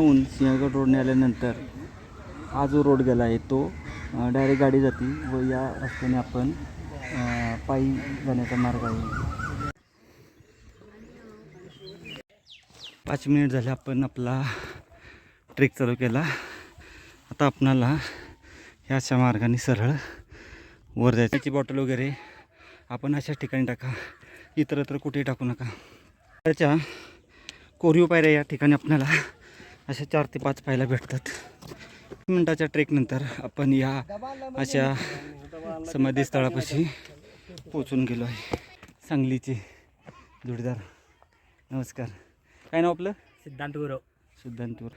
पुण्याहून सिंहगड रोडने आल्यानंतर हा जो रोड गेला आहे तो डायरेक्ट गाडी जाते व या रस्त्याने आपण पायी जाण्याचा मार्ग आहे. पाच मिनिट झाले आपण आपला ट्रेक चालू केला. आता आपणाला ह्या अशा मार्गाने सरळ वर जायची. त्याची बॉटल वगैरे आपण अशा ठिकाणी टाका. इतरत्र कुठेही टाकू नका. त्याच्या कोरीव पायऱ्या या ठिकाणी आपल्याला अशा चार ते पाच पाहायला भेटतात. मिनटाच्या ट्रेकनंतर आपण या अशा समाधी स्थळापाशी पोचून गेलो आहे. सांगलीचे जोडीदार नमस्कार. काय नाव आपलं? सिद्धांत गुरव. सिद्धांतवर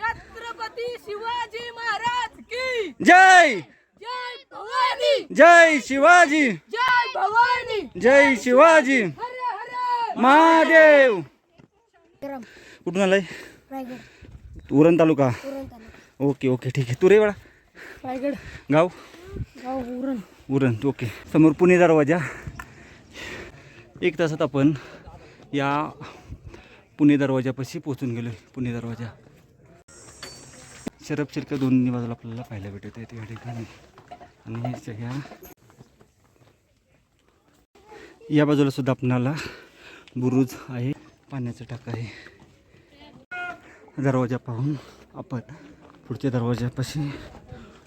छत्रपती शिवाजी महाराज की जय! जय भवानी! जय शिवाजी! जय भवानी! जय शिवाजी! हर हर! महादेव! कुठून आलाय? रायगड. उरण तालुका? ओके ओके ठीक आहे. तू रे बाळा रायगड. गाव? गाव उरण. उरण ओके. समोर पुणे दरवाजा. एक तासात आपण या पुणे दरवाजापाशी पोचून गेलो पुणे दरवाजा. शरब शिरका दोन्ही बाजूला आपल्याला पाहायला भेटत आहे या ठिकाणी. आणि हे सगळ्या या बाजूला सुद्धा आपणाला बुरुज आहे. पाण्याचा टाका आहे. दरवाजा पाहून आपण पुढच्या दरवाजापाशी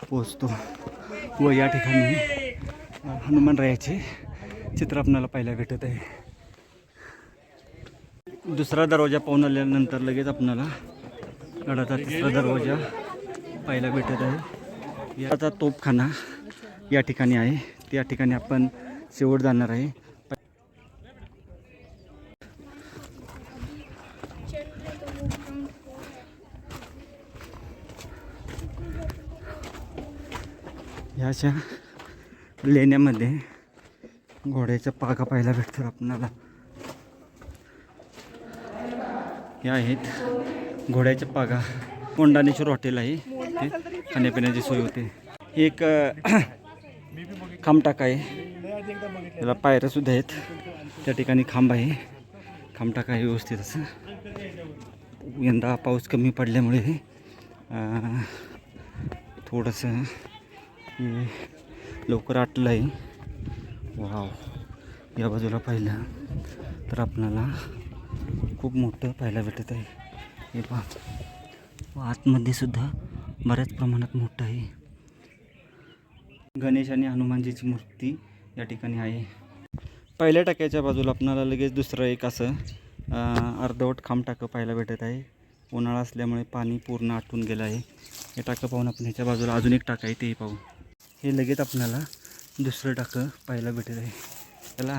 पोचतो व या ठिकाणी हनुमानरायाचे चित्र आपणाला पाहायला भेटत आहे. दुसरा दरवाजा पाहून आल्यानंतर लगेच आपणाला गडाचा तिसरा दरवाजा पाहायला भेटत आहे. याचा तोपखाना या ठिकाणी आहे. त्या ठिकाणी आपण शेवट जाणार आहे ह्या अशा लेण्यामध्ये घोड्याच्या पागा पाहायला भेटतात आपणाला या आहेत घोड्याच्या पागा. कोंडानेश्वर हॉटेल आहे ते खाण्यापिण्याची सोय होते. एक खांबटाका आहे. त्याला पायऱ्यासुद्धा आहेत. त्या ठिकाणी खांब आहे. खांबटाका आहे व्यवस्थित असं. यंदा पाऊस कमी पडल्यामुळे थोडंसं हे लवकर आटलं आहे वाव. या बाजूला पाहिलं तर आपणाला खूप मोठं पाहायला भेटत आहे. हे पहा. व आतमध्ये सुद्धा बऱ्याच प्रमाणात मोठं आहे. गणेश आणि हनुमानजीची मूर्ती या ठिकाणी आहे. पहिल्या टाक्याच्या बाजूला आपणाला लगेच दुसरं एक असं अर्धवट खांब टाकं पाहायला भेटत आहे. उन्हाळा असल्यामुळे पाणी पूर्ण आटून गेलं आहे. हे टाकं पाहून आपण ह्याच्या बाजूला अजून एक टाकं आहे तेही पाहू. हे लगेच आपल्याला दुसरं टाकं पाहायला भेटत आहे त्याला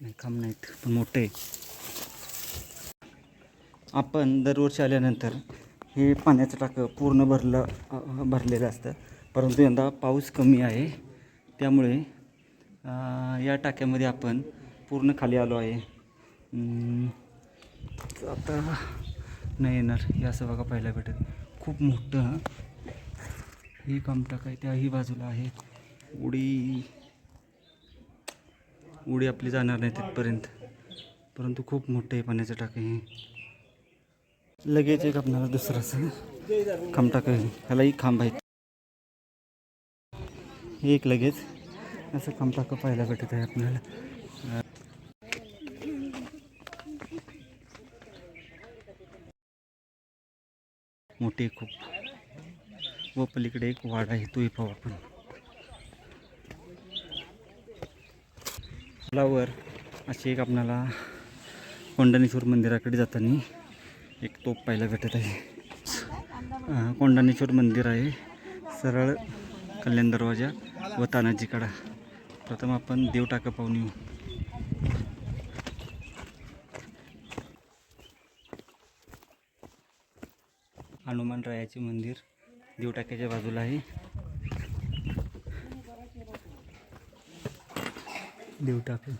नाही काम नाहीत पण मोठं आहे. आपण दरवर्षी आल्यानंतर हे पाण्याचं टाकं पूर्ण भरलं भरलेलं असतं. परंतु यंदा पाऊस कमी आहे. त्यामुळे या टाक्यामध्ये आपण पूर्ण खाली आलो आहे. आता नाही येणार हे असं बघा पाहायला भेटत खूप मोठं ही कामटाक आहे त्याही बाजूला आहे. उडी. उडी आपली जाणार नाही तिथपर्यंत. परंतु खूप मोठं आहे पाण्याचं टाकं हे. लगेच एक आपणाला दुसरं असं खांबटाक आहे ह्यालाही खांब आहेत हे एक लगेच असं खांब टाकं पाहायला भेटत आहे आपल्याला. मोठी आहे खूप. व पलीकडे एक वाड आहे तोही पाहू आपण. पुलावर अशी एक आपणाला कोंडानेश्वर मंदिराकडे जाताना एक तोप पाहायला भेटत आहे. कोंडानेश्वर मंदिर आहे सरळ कल्याण दरवाजा व तानाजी कडा प्रथम आपण देव टाका पाहून येऊ. हनुमानरायाचे मंदिर. देवटाक्याच्या बाजूला आहे देवटाका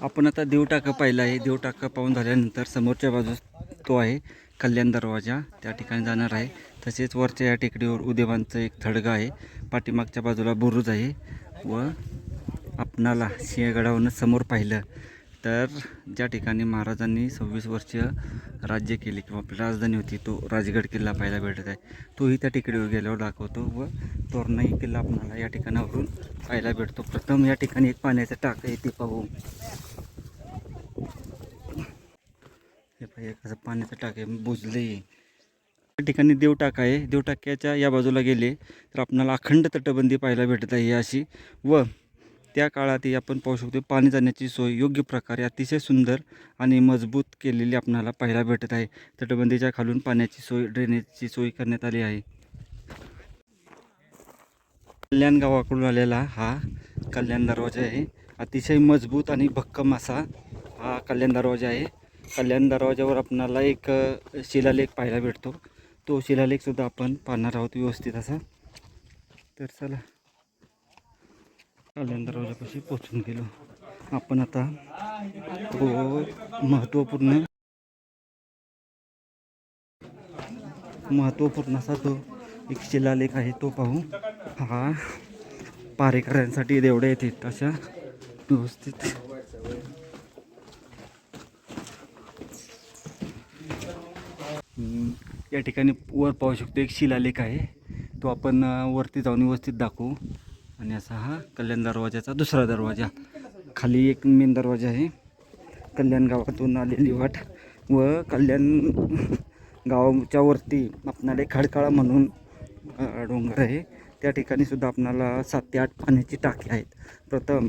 आपण आता देवटाका पाहिलं आहे. देवटाका पाहून झाल्यानंतर समोरच्या बाजूस तो आहे कल्याण दरवाजा. त्या ठिकाणी जाणार आहे. तसेच वरच्या या टेकडीवर उदेवांचं एक थडगा आहे. पाठीमागच्या बाजूला बुरुज आहे. व आपणाला सिंहगडावरनं समोर पाहिलं. तर ज्या ठिकाणी महाराजांनी सव्वीस वर्ष राज्य केले किंवा आपली राजधानी होती तो राजगड किल्ला पाहायला भेटत आहे. तोही त्या ठिकाणी गेल्यावर दाखवतो व तोरणाई किल्ला आपणाला या ठिकाणावरून पाहायला भेटतो. प्रथम या ठिकाणी एक पाण्याचा टाक आहे ते पाहू. हे पाहिजे कसं पाण्याचं टाक आहे बुजले या ठिकाणी देवटाक आहे. देवटाक्याच्या या बाजूला गेले तर आपणाला अखंड तटबंदी पाहायला भेटत आहे अशी. व त्या काळातही आपण पाहू शकतो पाणी जाण्याची सोय योग्य प्रकारे अतिशय सुंदर आणि मजबूत केलेली आपणाला पाहायला भेटत आहे. तटबंदीच्या खालून पाण्याची सोय ड्रेनेजची सोय करण्यात आली आहे. कल्याण गावाकडून आलेला हा कल्याण दरवाजा आहे. अतिशय मजबूत आणि भक्कम असा हा कल्याण दरवाजा आहे. कल्याण दरवाजावर आपणाला एक शिलालेख पाहायला भेटतो. तो शिलालेखसुद्धा आपण पाहणार आहोत व्यवस्थित असा. तर चला. कल्याण दरवाजापाशी पोचून गेलो. आपण आता तो महत्त्वपूर्ण महत्त्वपूर्ण असा तो एक शिलालेख आहे तो पाहू. हा पारेकऱ्यांसाठी देवड्या येते अशा व्यवस्थित. या ठिकाणी वर पाहू शकतो एक शिलालेख आहे. तो आपण वरती जाऊन व्यवस्थित दाखवू. आणि असा हा कल्याण दरवाजाचा दुसरा दरवाजा. खाली एक मेन दरवाजा आहे. कल्याण गावातून आलेली वाट व कल्याण गावाच्या वरती आपणाला एक खडकाळा म्हणून डोंगर आहे. त्या ठिकाणी सुद्धा आपणाला सात ते आठ पाण्याची टाकी आहेत. प्रथम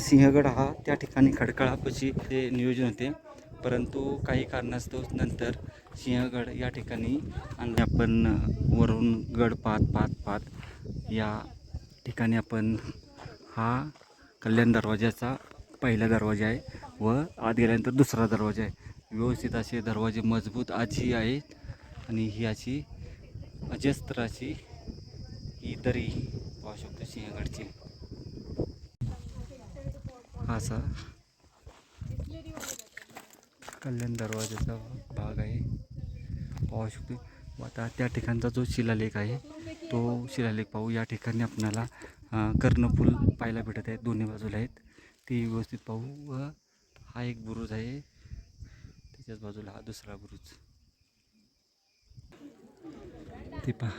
सिंहगड हा त्या ठिकाणी खडकाळापाशी ते नियोजन होते. परंतु काही कारणास्तव नंतर सिंहगड या ठिकाणी आणि आपण वरून गड पाहत पाहत पाहत या ठिकाणी आपण हा कल्याण दरवाजाचा पहिला दरवाजा आहे व आत गेल्यानंतर दुसरा दरवाजा आहे. व्यवस्थित असे दरवाजे मजबूत आजी आहेत आणि ही अशी अजस्त्र अशी ही दरी पाहू शकतो सिंहगडची. हा असा कल्याण दरवाजाचा भाग आहे. पाहू शकतो. आता त्या ठिकाणचा जो शिलालेख आहे तो शिलालेख पाहू. या ठिकाणी आपल्याला कर्णपूल पाहायला भेटत आहेत. दोन्ही बाजूला आहेत. ते व्यवस्थित पाहू. व हा एक बुरुज आहे. त्याच्याच बाजूला हा दुसरा बुरुज. ते पहा.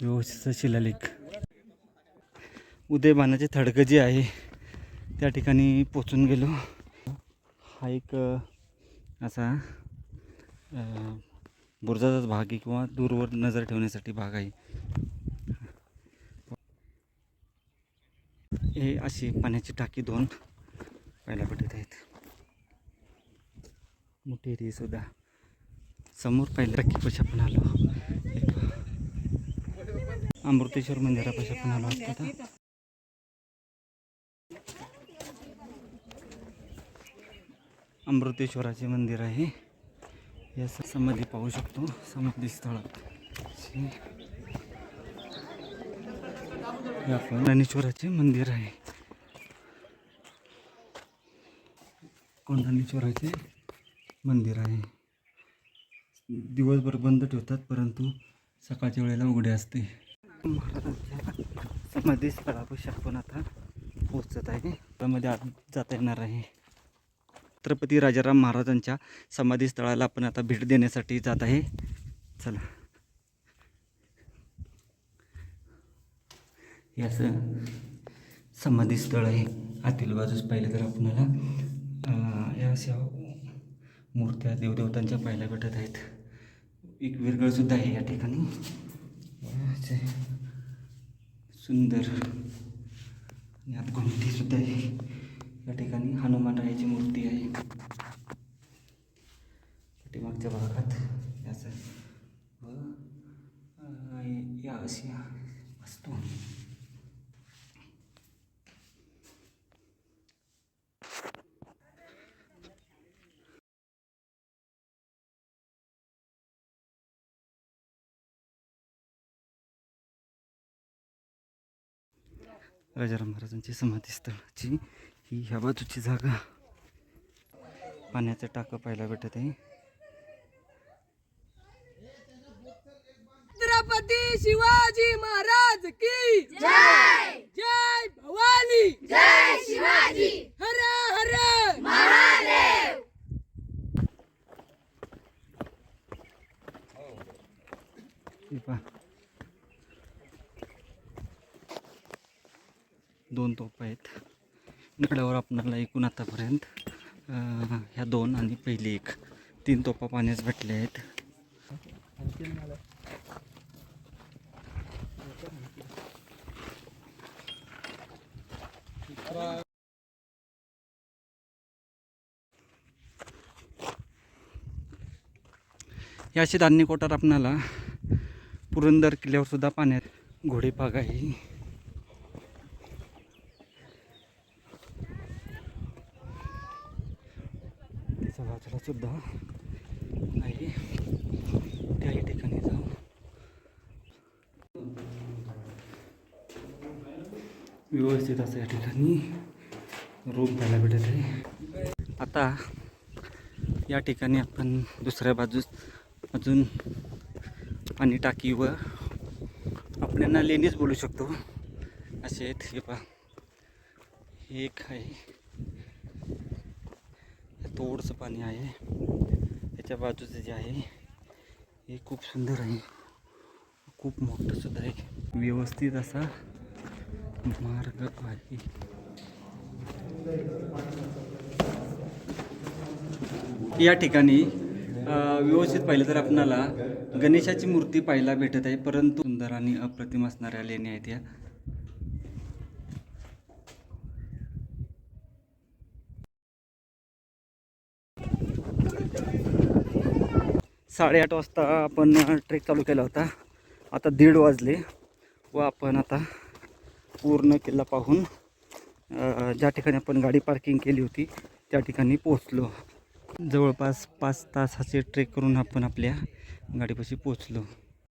व्यवस्थित शिलालेख. उदयबानाचे थडकं जे आहे त्या ठिकाणी पोचून गेलो. हा एक असा बुरजाचाच भाग आहे किंवा दूरवर नजर ठेवण्यासाठी भाग आहे. हे अशी पाण्याची टाकी दोन पाहायला भेटत आहेत. मोठी री सुद्धा. समोर पहिल्या टाकीपाशी आपण आलो अमृतेश्वर मंदिरापाशी आपण आलो असतो आता. अमृतेश्वराचे मंदिर आहे. या समाधी पाहू शकतो. समाधी स्थळात ज्ञानेश्वराचे मंदिर आहे. कोंढाणेश्वराचे मंदिर आहे. दिवसभर बंद ठेवतात परंतु सकाळच्या वेळेला उघडे असते. महाराजांच्या समाधी स्थळापाशी आपण आता पोचत आहे. त्यामध्ये आत जाता येणार आहे. छत्रपती राजाराम महाराजांच्या समाधी स्थळाला आपण आता भेट देण्यासाठी जात आहे. चला. हे असं समाधी स्थळ आहे. आतील बाजूस पाहिलं तर आपणाला या अशा मूर्त्या देवदेवतांच्या पाहायला भेटत आहेत. एक विरगळसुद्धा आहे या ठिकाणी. सुंदर. आणि आत घुमटीसुद्धा आहे. या ठिकाणी हनुमानरायाची मूर्ती आहे. पाठीमागच्या भागात याचं व या अशी वस्तू. राजाराम महाराजांची समाधीस्थळाची ही ह्या बाजूची जागा. पाण्याचं टाकं पाहायला भेटत आहे. छत्रपती शिवाजी महाराज की जय! जय भवानी! जय शिवाजी! हर हर! पहा. दोन तोफ आहेत. गडावर आपणाला एकूण आतापर्यंत ह्या दोन आणि पहिली एक. तीन तोपा पाण्यास भेटले आहेत. याचे धान्य कोठार आपणाला पुरंदर किल्ल्यावर सुद्धा पाण्यात घोडेपाग आहे त्याच्या सुद्धा नाही त्याही ठिकाणी जाऊ. व्यवस्थित असं या ठिकाणी रूम पाहायला भेटत आहे आता या ठिकाणी आपण दुसऱ्या बाजूस अजून पाणी टाकी व आपण लेणीच बोलू शकतो. असे आहेत हे पहा. हे एक आहे. थोडंसं पाणी आहे. त्याच्या बाजूचं जे आहे हे खूप सुंदर आहे. खूप मोठं सुद्धा आहे. व्यवस्थित असा मार्ग आहे. या ठिकाणी व्यवस्थित पाहिलं तर आपणाला गणेशाची मूर्ती पाहायला भेटत आहे. परंतु सुंदर आणि अप्रतिम असणाऱ्या लेणी आहेत या. साडेआठ वाजता आपण ट्रेक चालू केला होता. आता दीड वाजले व आपण आता पूर्ण किल्ला पाहून ज्या ठिकाणी आपण गाडी पार्किंग केली होती त्या ठिकाणी पोहोचलो. जवळपास पाच तासाचे ट्रेक करून आपण आपल्या गाडीपाशी पोहोचलो.